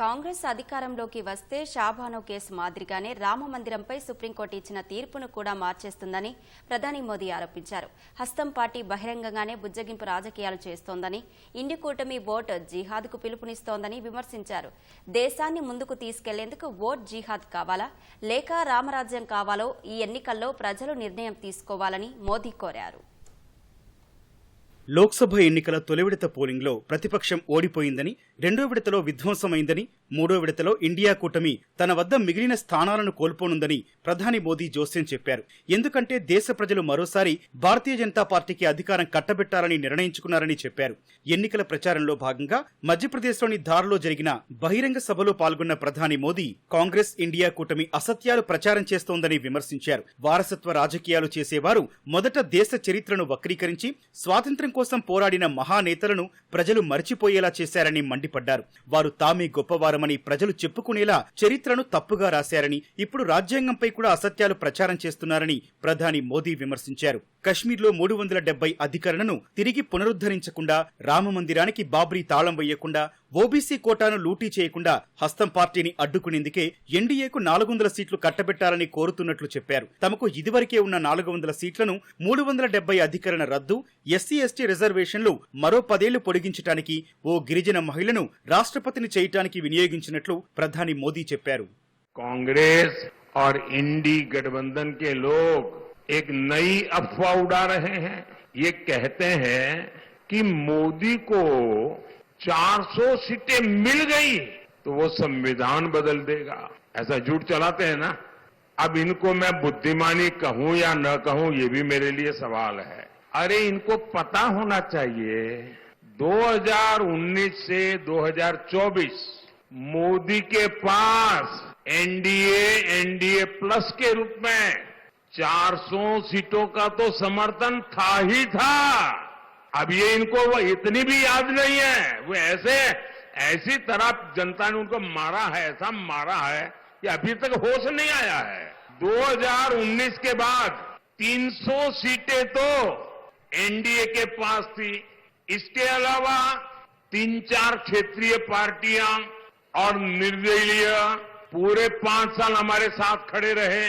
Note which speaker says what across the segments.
Speaker 1: కాంగ్రెస్ అధికారంలోకి వస్తే షాబానో కేసు మాదిరిగానే రామ మందిరంపై సుప్రీంకోర్టు ఇచ్చిన తీర్పును కూడా మార్చేస్తుందని ప్రధాని మోదీ ఆరోపించారు. హస్తం పార్టీ బహిరంగంగానే బుజ్జగింపు రాజకీయాలు చేస్తోందని ఇండి కూటమి ఓట్ జిహాద్కు పిలుపునిస్తోందని విమర్శించారు. దేశాన్ని ముందుకు తీసుకెళ్ళేందుకు ఓట్ జిహాద్ కావాలా? లేక రామరాజ్యం కావాలో? ఈ ఎన్నికల్లో ప్రజలు నిర్ణయం తీసుకోవాలని మోదీ కోరారు.
Speaker 2: లోక్సభ ఎన్నికల తొలి విడత పోలింగ్లో ప్రతిపక్షం ఓడిపోయిందని రెండో విడతలో విధ్వంసమైందని మూడో విడతలో ఇండియా కూటమి తన వద్ద మిగిలిన స్థానాలను కోల్పోనుందని ప్రధాని మోదీ జోస్యం చెప్పారు. ఎందుకంటే దేశ ప్రజలు మరోసారి భారతీయ జనతా పార్టీకి అధికారం కట్టబెట్టాలని నిర్ణయించుకున్నారని చెప్పారు. ఎన్నికల ప్రచారంలో భాగంగా మధ్యప్రదేశ్లోని ధార్లో జరిగిన బహిరంగ సభలో పాల్గొన్న ప్రధాని మోదీ కాంగ్రెస్ ఇండియా కూటమి అసత్యాలు ప్రచారం చేస్తోందని విమర్శించారు. వారసత్వ రాజకీయాలు చేసేవారు మొదట దేశ చరిత్రను వక్రీకరించి స్వాతంత్ర్యం కోసం పోరాడిన మహానేతలను ప్రజలు మర్చిపోయేలా చేశారని మండిపడ్డారు. వారు తామే గొప్పవారమని ప్రజలు చెప్పుకునేలా చరిత్రను తప్పుగా రాశారని ఇప్పుడు రాజ్యాంగంపై కూడా అసత్యాలు ప్రచారం చేస్తున్నారని ప్రధాని మోదీ విమర్శించారు. కశ్మీర్లో మూడు వందల డెబ్బై అధికరణను తిరిగి పునరుద్ధరించకుండా రామ మందిరానికి బాబ్రీ తాళం వేయకుండా ఓబీసీ కోటాను లూటీ చేయకుండా హస్తం పార్టీని అడ్డుకునేందుకే ఎన్డీఏకు నాలుగు వందల సీట్లు కట్టబెట్టాలని కోరుతున్నట్లు చెప్పారు తమకు ఇదివరకే ఉన్న నాలుగు వందల సీట్లను మూడు వందల డెబ్బై అధికరణ రద్దు ఎస్సీ ఎస్టీ రిజర్వేషన్లు మరో పదేళ్లు పొడిగించడానికి ఓ గిరిజన మహిళను రాష్ట్రపతిని చేయటానికి వినియోగించినట్లు ప్రధాని మోదీ చెప్పారు
Speaker 3: कांग्रेस और इंडी गठबंधन के लोग एक नई अफवाह उड़ा रहे हैं ये कहते हैं कि मोदी को 400 सीटें मिल गई तो वो संविधान बदल देगा। ऐसा झूठ चलाते हैं ना? अब इनको मैं बुद्धिमानी कहूँ या न कहूँ, ये भी मेरे लिए सवाल है। अरे, इनको पता होना चाहिए 2019 से 2024 मोदी के पास एनडीए एनडीए प्लस के रूप में 400 सीटों का तो समर्थन था ही था। अब ये इनको वो इतनी भी याद नहीं है। वो ऐसे, ऐसी तरह जनता ने उनको मारा है, ऐसा मारा है कि अभी तक होश नहीं आया है। 2019 के बाद 300 सीटें तो एनडीए के पास थी। इसके अलावा तीन चार क्षेत्रीय पार्टियाँ और निर्दलीय पूरे पाँच साल हमारे साथ खड़े रहे।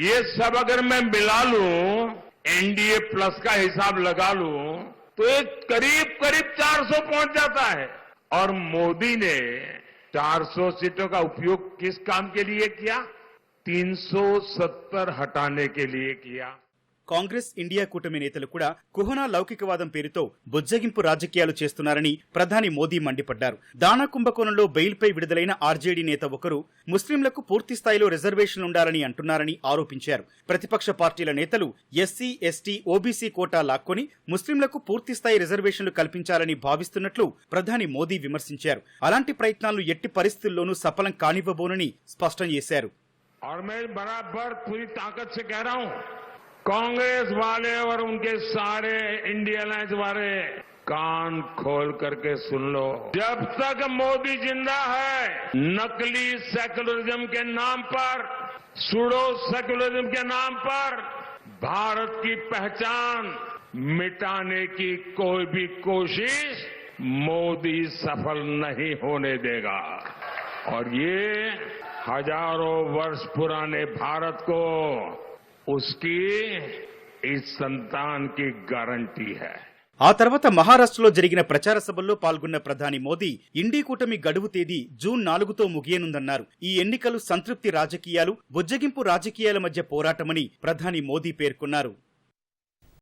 Speaker 3: ये सब अगर मैं मिला लूँ, एनडीए प्लस का हिसाब लगा लूँ तो एक करीब करीब 400 पहुँच जाता है। और मोदी ने 400 सीटों का उपयोग किस काम के लिए किया? 370 हटाने के लिए किया।
Speaker 2: కాంగ్రెస్ ఇండియా కూటమి నేతలు కూడా కుహనా లౌకికవాదం పేరుతో బుజ్జగింపు రాజకీయాలు చేస్తున్నారని ప్రధాని మోదీ మండిపడ్డారు దానా కుంభకోణంలో బెయిల్పై విడుదలైన ఆర్జేడీ నేత ఒకరు ముస్లింలకు పూర్తి స్థాయిలో రిజర్వేషన్ ఉండాలని అంటున్నారని ఆరోపించారు ప్రతిపక్ష పార్టీల నేతలు ఎస్సీ ఎస్టీ ఓబీసీ కోటా లాక్కొని ముస్లింలకు పూర్తి స్థాయి రిజర్వేషన్లు కల్పించాలని భావిస్తున్నట్లు ప్రధాని మోదీ విమర్శించారు అలాంటి ప్రయత్నాలు ఎట్టి పరిస్థితుల్లోనూ సఫలం కానివ్వబోనని స్పష్టం చేశారు
Speaker 3: और मैं बराबर पूरी ताकत से कह रहा हूं कांग्रेस वाले और उनके सारे इंडिया अलायंस वाले, कान खोल करके सुन लो। जब तक मोदी ज़िंदा है, नकली सेकुलरिज्म के नाम पर, सुडो सेकुलरिज्म के नाम पर, भारत की पहचान मिटाने की कोई भी कोशिश मोदी सफल नहीं होने देगा। और ये हज़ारों वर्ष पुराने भारत को उसकी इस संतान की गारंटी है
Speaker 2: ఆ తర్వాత మహారాష్ట్రలో జరిగిన ప్రచార సభల్లో పాల్గొన్న ప్రధాని మోదీ ఇండీ కూటమి గడువు తేదీ జూన్ నాలుగుతో ముగియనుందన్నారు ఈ ఎన్నికలు సంతృప్తి రాజకీయాలు బుజ్జగింపు రాజకీయాల మధ్య పోరాటమని ప్రధాని మోదీ పేర్కొన్నారు